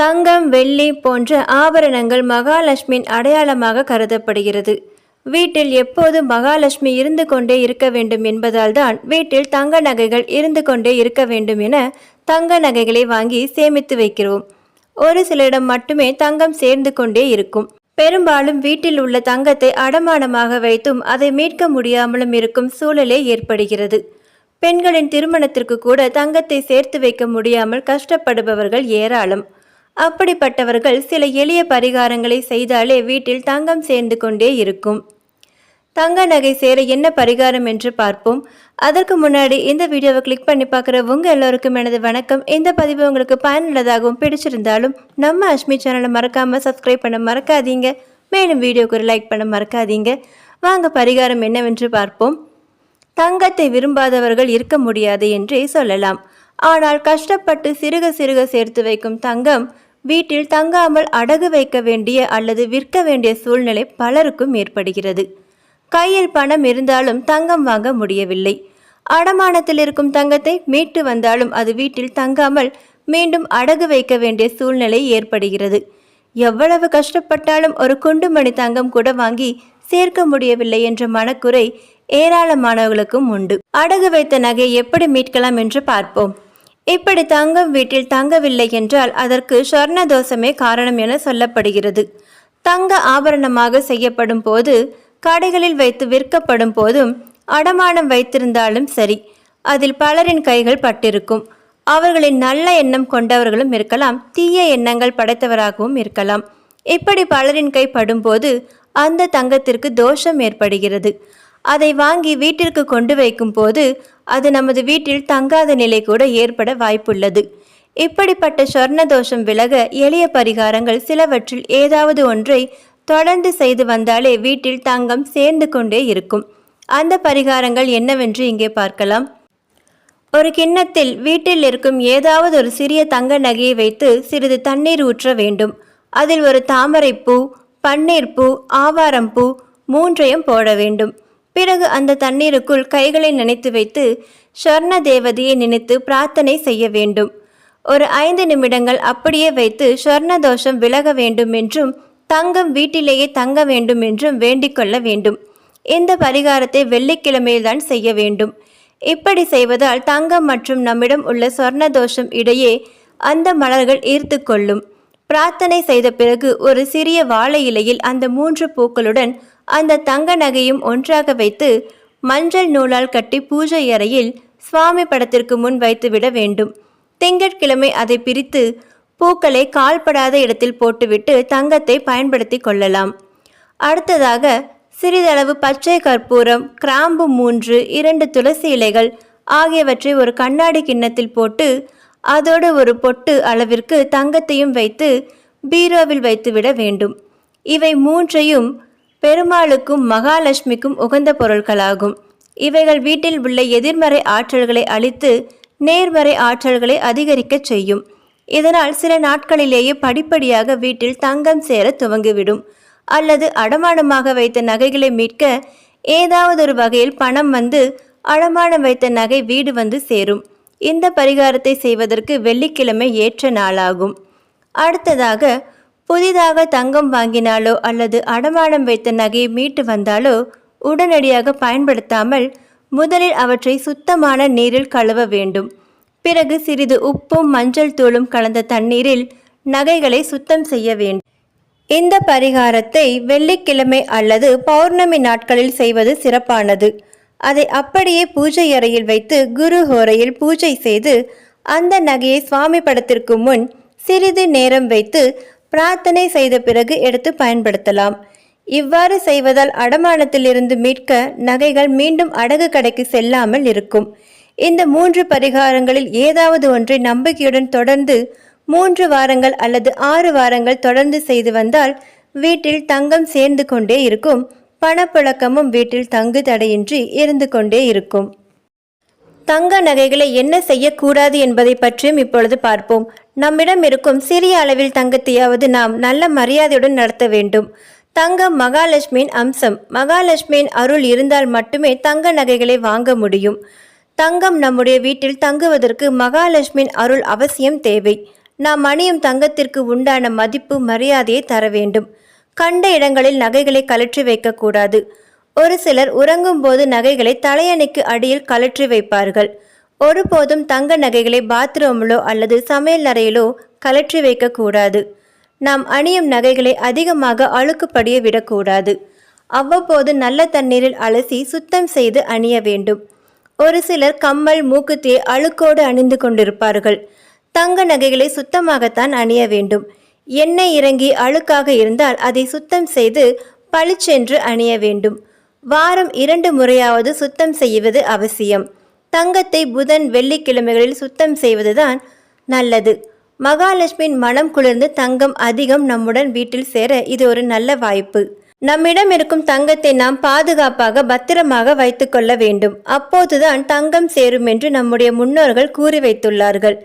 தங்கம் வெள்ளி போன்ற ஆபரணங்கள் மகாலட்சுமியின் அடையாளமாக கருதப்படுகிறது. வீட்டில் எப்போதும் மகாலட்சுமி இருந்து கொண்டே இருக்க வேண்டும் என்பதால் தான் வீட்டில் தங்க நகைகள் இருந்து கொண்டே இருக்க வேண்டும் என தங்க நகைகளை வாங்கி சேமித்து வைக்கிறோம். ஒரு சிலரிடம் மட்டுமே தங்கம் சேர்ந்து கொண்டே இருக்கும். பெரும்பாலும் வீட்டில் உள்ள தங்கத்தை அடமானமாக வைத்தும் அதை மீட்க முடியாமலும் இருக்கும் சூழலே ஏற்படுகிறது. பெண்களின் திருமணத்திற்கு கூட தங்கத்தை சேர்த்து வைக்க முடியாமல் கஷ்டப்படுபவர்கள் ஏராளம். அப்படிப்பட்டவர்கள் சில எளிய பரிகாரங்களை செய்தாலே வீட்டில் தங்கம் சேர்ந்து கொண்டே இருக்கும். தங்க நகை சேர என்ன பரிகாரம் என்று பார்ப்போம். அதற்கு முன்னாடி இந்த வீடியோவை கிளிக் பண்ணி பார்க்குற உங்கள் எல்லோருக்கும் எனது வணக்கம். இந்த பதிவு உங்களுக்கு பயனுள்ளதாகவும் பிடிச்சிருந்தாலும் நம்ம அஷ்மி சேனலை மறக்காமல் சப்ஸ்கிரைப் பண்ண மறக்காதீங்க. மேலும் வீடியோக்கு ஒரு லைக் பண்ண மறக்காதீங்க. வாங்க பரிகாரம் என்னவென்று பார்ப்போம். தங்கத்தை விரும்பாதவர்கள் இருக்க முடியாது என்றே சொல்லலாம். ஆனால் கஷ்டப்பட்டு சிறுக சிறுக சேர்த்து வைக்கும் தங்கம் வீட்டில் தங்காமல் அடகு வைக்க வேண்டிய அல்லது விற்க வேண்டிய சூழ்நிலை பலருக்கும் ஏற்படுகிறது. கையில் பணம் இருந்தாலும் தங்கம் வாங்க முடியவில்லை. அடமானத்தில் இருக்கும் தங்கத்தை மீட்டு வந்தாலும் அது வீட்டில் தங்காமல் மீண்டும் அடகு வைக்க வேண்டிய சூழ்நிலை ஏற்படுகிறது. எவ்வளவு கஷ்டப்பட்டாலும் ஒரு குண்டுமணி தங்கம் கூட வாங்கி சேர்க்க முடியவில்லை என்ற மனக்குறை ஏராளமானவர்களுக்கும் உண்டு. அடகு வைத்த நகையை எப்படி மீட்கலாம் என்று பார்ப்போம். இப்படி தங்கம் வீட்டில் தங்கவில்லை என்றால் அதற்கு சொர்ண தோஷமே காரணம் என சொல்லப்படுகிறது. தங்க ஆபரணமாக செய்யப்படும் போது கடைகளில் வைத்து விற்கப்படும் போதும் அடமானம் வைத்திருந்தாலும் சரி அதில் பலரின் கைகள் பட்டிருக்கும். அவர்களின் நல்ல எண்ணம் கொண்டவர்களும் இருக்கலாம் தீய எண்ணங்கள் படைத்தவராகவும் இருக்கலாம். இப்படி பலரின் கை படும்போது அந்த தங்கத்திற்கு தோஷம் ஏற்படுகிறது. அதை வாங்கி வீட்டிற்கு கொண்டு வைக்கும் போது அது நமது வீட்டில் தங்காத நிலை கூட ஏற்பட வாய்ப்புள்ளது. இப்படிப்பட்ட சொர்ண தோஷம் விலக எளிய பரிகாரங்கள் சிலவற்றில் ஏதாவது ஒன்றை தொடர்ந்து செய்து வந்தாலே வீட்டில் தங்கம் சேர்ந்து கொண்டே இருக்கும். அந்த பரிகாரங்கள் என்னவென்று இங்கே பார்க்கலாம். ஒரு கிண்ணத்தில் வீட்டில் இருக்கும் ஏதாவது ஒரு சிறிய தங்க நகையை வைத்து சிறிது தண்ணீர் ஊற்ற வேண்டும். அதில் ஒரு தாமரைப்பூ பன்னீர்ப்பூ ஆவாரம்பூ மூன்றையும் போட வேண்டும். பிறகு அந்த தண்ணீருக்குள் கைகளை நினைத்து வைத்து ஸ்வர்ண தேவதையை நினைத்து பிரார்த்தனை செய்ய வேண்டும். ஒரு ஐந்து நிமிடங்கள் அப்படியே வைத்து ஸ்வர்ண தோஷம் விலக வேண்டும் என்றும் தங்கம் வீட்டிலேயே தங்க வேண்டும் என்றும் வேண்டிக்கொள்ள வேண்டும். இந்த பரிகாரத்தை வெள்ளிக்கிழமையில்தான் செய்ய வேண்டும். இப்படி செய்வதால் தங்கம் மற்றும் நம்மிடம் உள்ள சொர்ண தோஷம் இடையே அந்த மலர்கள் ஈர்த்து கொள்ளும். பிரார்த்தனை செய்த பிறகு ஒரு சிறிய வாழை இலையில் அந்த மூன்று பூக்களுடன் அந்த தங்க நகையும் ஒன்றாக வைத்து மஞ்சள் நூலால் கட்டி பூஜை அறையில் சுவாமி படத்திற்கு முன் வைத்துவிட வேண்டும். திங்கட்கிழமை அதை பிரித்து பூக்களை கால்படாத இடத்தில் போட்டுவிட்டு தங்கத்தை பயன்படுத்தி கொள்ளலாம். அடுத்ததாக சிறிதளவு பச்சை கற்பூரம் கிராம்பு மூன்று இரண்டு துளசி இலைகள் ஆகியவற்றை ஒரு கண்ணாடி கிண்ணத்தில் போட்டு அதோடு ஒரு பொட்டு அளவிற்கு தங்கத்தையும் வைத்து பீரோவில் வைத்துவிட வேண்டும். இவை மூன்றையும் பெருமாளுக்கும் மகாலட்சுமிக்கும் உகந்த பொருட்களாகும் இவைகள் வீட்டில் உள்ள எதிர்மறை ஆற்றல்களை அழித்து நேர்மறை ஆற்றல்களை அதிகரிக்கச் செய்யும். இதனால் சில நாட்களிலேயே படிப்படியாக வீட்டில் தங்கம் சேர துவங்கிவிடும். அல்லது அடமானமாக வைத்த நகைகளை மீட்க ஏதாவது ஒரு வகையில் பணம் வந்து அடமானம் வைத்த நகை வீடு வந்து சேரும். இந்த பரிகாரத்தை செய்வதற்கு வெள்ளிக்கிழமை ஏற்ற நாளாகும். அடுத்ததாக புதிதாக தங்கம் வாங்கினாலோ அல்லது அடமானம் வைத்த நகையை மீட்டு வந்தாலோ உடனடியாக பயன்படுத்தாமல் முதலில் அவற்றை சுத்தமான நீரில் கழுவ வேண்டும். பிறகு சிறிது உப்பும் மஞ்சள் தூளும் கலந்த தண்ணீரில் நகைகளை சுத்தம் செய்ய வேண்டும். இந்த பரிகாரத்தை வெள்ளிக்கிழமை அல்லது பௌர்ணமி நாட்களில் செய்வது சிறப்பானது. அதை அப்படியே பூஜை அறையில் வைத்து குரு ஹோரையில் பூஜை செய்து அந்த நகையை சுவாமி படத்திற்கு முன் சிறிது நேரம் வைத்து பிரார்த்தனை செய்த பிறகு எடுத்து பயன்படுத்தலாம். இவ்வாறு செய்வதால் அடமானத்திலிருந்து மீட்க நகைகள் மீண்டும் அடகு கடைக்கு செல்லாமல் இருக்கும். இந்த மூன்று பரிகாரங்களில் ஏதாவது ஒன்றை நம்பிக்கையுடன் தொடர்ந்து மூன்று வாரங்கள் அல்லது ஆறு வாரங்கள் தொடர்ந்து செய்து வந்தால் வீட்டில் தங்கம் சேர்ந்து கொண்டே இருக்கும். பணப்புழக்கமும் வீட்டில் தங்கு தடையின்றி இருந்து கொண்டே இருக்கும். தங்க நகைகளை என்ன செய்யக்கூடாது என்பதை பற்றியும் இப்பொழுது பார்ப்போம். நம்மிடம் இருக்கும் சிறிய அளவில் தங்கத்தையாவது நாம் நல்ல மரியாதையுடன் நடத்த வேண்டும். தங்கம் மகாலட்சுமியின் அம்சம். மகாலட்சுமியின் அருள் இருந்தால் மட்டுமே தங்க நகைகளை வாங்க முடியும். தங்கம் நம்முடைய வீட்டில் தங்குவதற்கு மகாலட்சுமியின் அருள் அவசியம் தேவை. நாம் அணியும் தங்கத்திற்கு உண்டான மதிப்பு மரியாதையை தர வேண்டும். கண்ட இடங்களில் நகைகளை கழற்றி வைக்கக்கூடாது. ஒரு சிலர் உறங்கும் போது நகைகளை தலையணைக்கு அடியில் கழற்றி வைப்பார்கள். ஒருபோதும் தங்க நகைகளை பாத்ரூமிலோ அல்லது சமையல் அறையிலோ கழற்றி வைக்கக்கூடாது. நாம் அணியும் நகைகளை அதிகமாக அழுக்குப்படிய விடக்கூடாது. அவ்வப்போது நல்ல தண்ணீரில் அலசி சுத்தம் செய்து அணிய வேண்டும். ஒரு சிலர் கம்மல் மூக்குத்தியை அழுக்கோடு அணிந்து கொண்டிருப்பார்கள். தங்க நகைகளை சுத்தமாகத்தான் அணிய வேண்டும். எண்ணெய் இறங்கி அழுக்காக இருந்தால் அதை சுத்தம் செய்து பளிச்சென்று அணிய வேண்டும். வாரம் இரண்டு முறையாவது சுத்தம் செய்வது அவசியம். தங்கத்தை புதன் வெள்ளிக்கிழமைகளில் சுத்தம் செய்வதுதான் நல்லது. மகாலட்சுமியின் மனம் குளிர்ந்து தங்கம் அதிகம் நம்முடன் வீட்டில் சேர இது ஒரு நல்ல வாய்ப்பு. நம்மிடம் இருக்கும் தங்கத்தை நாம் பாதுகாப்பாக பத்திரமாக வைத்துக்கொள்ள வேண்டும். அப்போதுதான் தங்கம் சேரும் என்று நம்முடைய முன்னோர்கள் கூறி வைத்துள்ளார்கள்.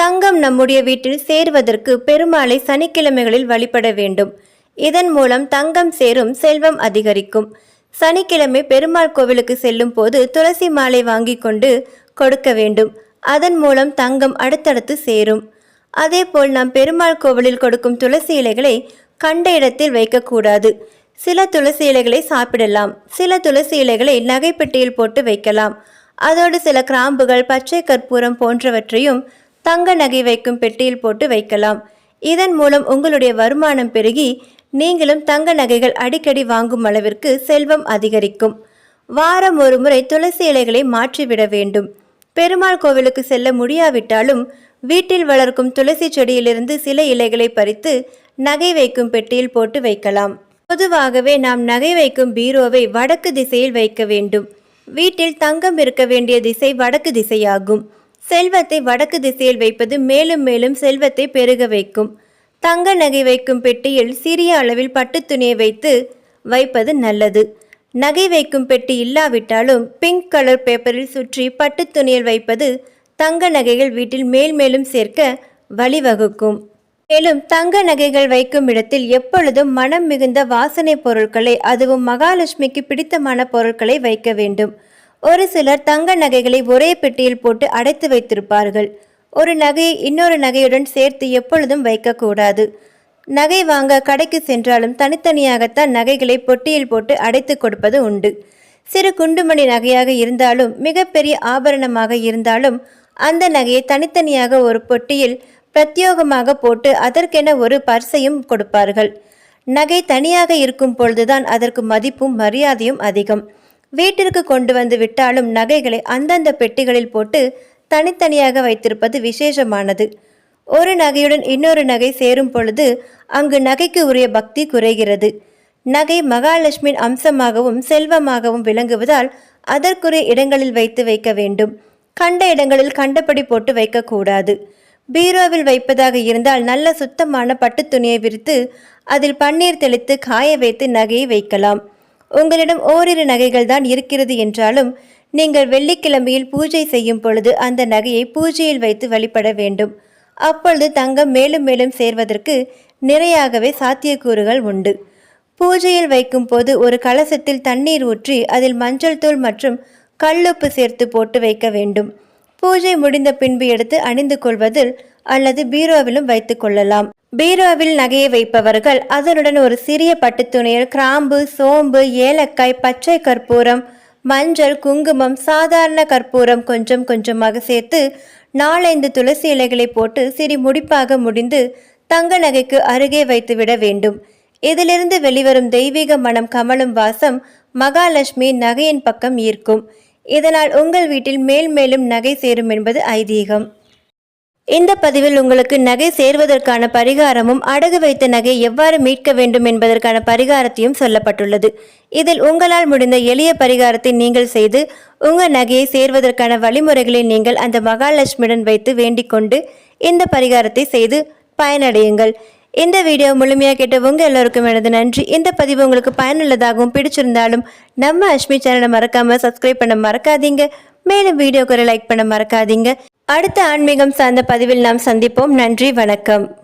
தங்கம் நம்முடைய வீட்டில் சேருவதற்கு பெருமாளை சனிக்கிழமைகளில் வழிபட வேண்டும். இதன் மூலம் தங்கம் சேரும் செல்வம் அதிகரிக்கும். சனிக்கிழமை பெருமாள் கோவிலுக்கு செல்லும் போது துளசி மாலை வாங்கி கொண்டு கொடுக்க வேண்டும். அதன் மூலம் தங்கம் அடுத்தடுத்து சேரும். அதேபோல் நாம் பெருமாள் கோவிலில் கொடுக்கும் துளசி இலைகளை கண்ட இடத்தில் வைக்கக்கூடாது. சில துளசி இலைகளை சாப்பிடலாம். சில துளசி இலைகளை நகைப்பெட்டியில் போட்டு வைக்கலாம். அதோடு சில கிராம்புகள் பச்சை கற்பூரம் போன்றவற்றையும் தங்க நகை வைக்கும் பெட்டியில் போட்டு வைக்கலாம். இதன் மூலம் உங்களுடைய வருமானம் பெருகி நீங்களும் தங்க நகைகள் அடிக்கடி வாங்கும் அளவிற்கு செல்வம் அதிகரிக்கும். வாரம் ஒரு முறை துளசி இலைகளை மாற்றிவிட வேண்டும். பெருமாள் கோவிலுக்கு செல்ல முடியாவிட்டாலும் வீட்டில் வளர்க்கும் துளசி செடியிலிருந்து சில இலைகளை பறித்து நகை வைக்கும் பெட்டியில் போட்டு வைக்கலாம். பொதுவாகவே நாம் நகை வைக்கும் பீரோவை வடக்கு திசையில் வைக்க வேண்டும். வீட்டில் தங்கம் இருக்க வேண்டிய திசை வடக்கு திசையாகும். செல்வத்தை வடக்கு திசையில் வைப்பது மேலும் மேலும் செல்வத்தை பெருக வைக்கும். தங்க நகை வைக்கும் பெட்டியில் சிறிய அளவில் பட்டுத் துணியை வைத்து வைப்பது நல்லது. நகை வைக்கும் பெட்டி இல்லாவிட்டாலும் பிங்க் கலர் பேப்பரில் சுற்றி பட்டுத் துணியில் வைப்பது தங்க நகைகள் வீட்டில் மேல் மேலும் சேர்க்க வழிவகுக்கும். மேலும் தங்க நகைகள் வைக்கும் இடத்தில் எப்பொழுதும் மனம் மிகுந்த வாசனை பொருட்களை அதுவும் மகாலட்சுமிக்கு பிடித்தமான பொருட்களை வைக்க வேண்டும். ஒரு சிலர் தங்க நகைகளை ஒரே பெட்டியில் போட்டு அடைத்து வைத்திருப்பார்கள். ஒரு நகையை இன்னொரு நகையுடன் சேர்த்து எப்பொழுதும் வைக்கக்கூடாது. நகை வாங்க கடைக்கு சென்றாலும் தனித்தனியாகத்தான் நகைகளை பொட்டியில் போட்டு அடைத்து கொடுப்பது உண்டு. சிறு குண்டுமணி நகையாக இருந்தாலும் மிகப்பெரிய ஆபரணமாக இருந்தாலும் அந்த நகையை தனித்தனியாக ஒரு பொட்டியில் பிரத்யோகமாக போட்டு அதற்கென ஒரு பர்சையும் கொடுப்பார்கள். நகை தனியாக இருக்கும் பொழுதுதான் அதற்கு மதிப்பும் மரியாதையும் அதிகம். வீட்டிற்கு கொண்டு வந்து விட்டாலும் நகைகளை அந்தந்த பெட்டிகளில் போட்டு தனித்தனியாக வைத்திருப்பது விசேஷமானது. ஒரு நகையுடன் இன்னொரு நகை சேரும் பொழுது அங்கு நகைக்கு உரிய பக்தி குறைகிறது. நகை மகாலட்சுமியின் அம்சமாகவும் செல்வமாகவும் விளங்குவதால் அதற்குரிய இடங்களில் வைத்து வைக்க வேண்டும். கண்ட இடங்களில் கண்டபடி போட்டு வைக்கக்கூடாது. பீரோவில் வைப்பதாக இருந்தால் நல்ல சுத்தமான பட்டு துணியை விரித்து அதில் பன்னீர் தெளித்து காய வைத்து நகையை வைக்கலாம். உங்களிடம் ஓரிரு நகைகள் தான் இருக்கிறது என்றாலும் நீங்கள் வெள்ளிக்கிழமையில் பூஜை செய்யும் பொழுது அந்த நகையை பூஜையில் வைத்து வழிபட வேண்டும். அப்பொழுது தங்கம் மேலும் மேலும் சேர்வதற்கு நிறையாகவே சாத்தியக்கூறுகள் உண்டு. பூஜையில் வைக்கும் போது ஒரு கலசத்தில் தண்ணீர் ஊற்றி அதில் மஞ்சள் தூள் மற்றும் கல்லுப்பு சேர்த்து போட்டு வைக்க வேண்டும். பூஜை முடிந்த பின்பு எடுத்து அணிந்து கொள்வதில் அல்லது பீரோவிலும் வைத்துக் கொள்ளலாம். பீரோவில் நகையை வைப்பவர்கள் அதனுடன் ஒரு சிறிய பட்டு துணியில் கிராம்பு சோம்பு ஏலக்காய் பச்சை கற்பூரம் மஞ்சள் குங்குமம் சாதாரண கற்பூரம் கொஞ்சம் கொஞ்சமாக சேர்த்து நாலைந்து துளசி இலைகளை போட்டு சிறி முடிப்பாக முடிந்து தங்க நகைக்கு அருகே வைத்துவிட வேண்டும். இதிலிருந்து வெளிவரும் தெய்வீக மனம் கமலும் வாசம் மகாலட்சுமி நகையின் பக்கம் ஈர்க்கும். இதனால் உங்கள் வீட்டில் மேல் மேலும் நகை சேரும் என்பது ஐதீகம். இந்த பதிவில் உங்களுக்கு நகை சேர்வதற்கான பரிகாரமும் அடகு வைத்த நகை எவ்வாறு மீட்க வேண்டும் என்பதற்கான பரிகாரத்தையும் சொல்லப்பட்டுள்ளது. இதில் உங்களால் முடிந்த எளிய பரிகாரத்தை நீங்கள் செய்து உங்கள் நகையை சேர்வதற்கான வழிமுறைகளை நீங்கள் அந்த மகாலட்சுமியுடன் வைத்து வேண்டிக் கொண்டு இந்த பரிகாரத்தை செய்து பயனடையுங்கள். இந்த வீடியோ முழுமையாக கேட்ட உங்கள் எல்லோருக்கும் எனது நன்றி. இந்த பதிவு உங்களுக்கு பயனுள்ளதாகவும் பிடிச்சிருந்தாலும் நம்ம அஷ்மி சேனலை மறக்காமல் சப்ஸ்கிரைப் பண்ண மறக்காதீங்க. மேலும் வீடியோக்கு லைக் பண்ண மறக்காதீங்க. அடுத்த ஆன்மீகம் சார்ந்த பதிவில் நாம் சந்திப்போம். நன்றி வணக்கம்.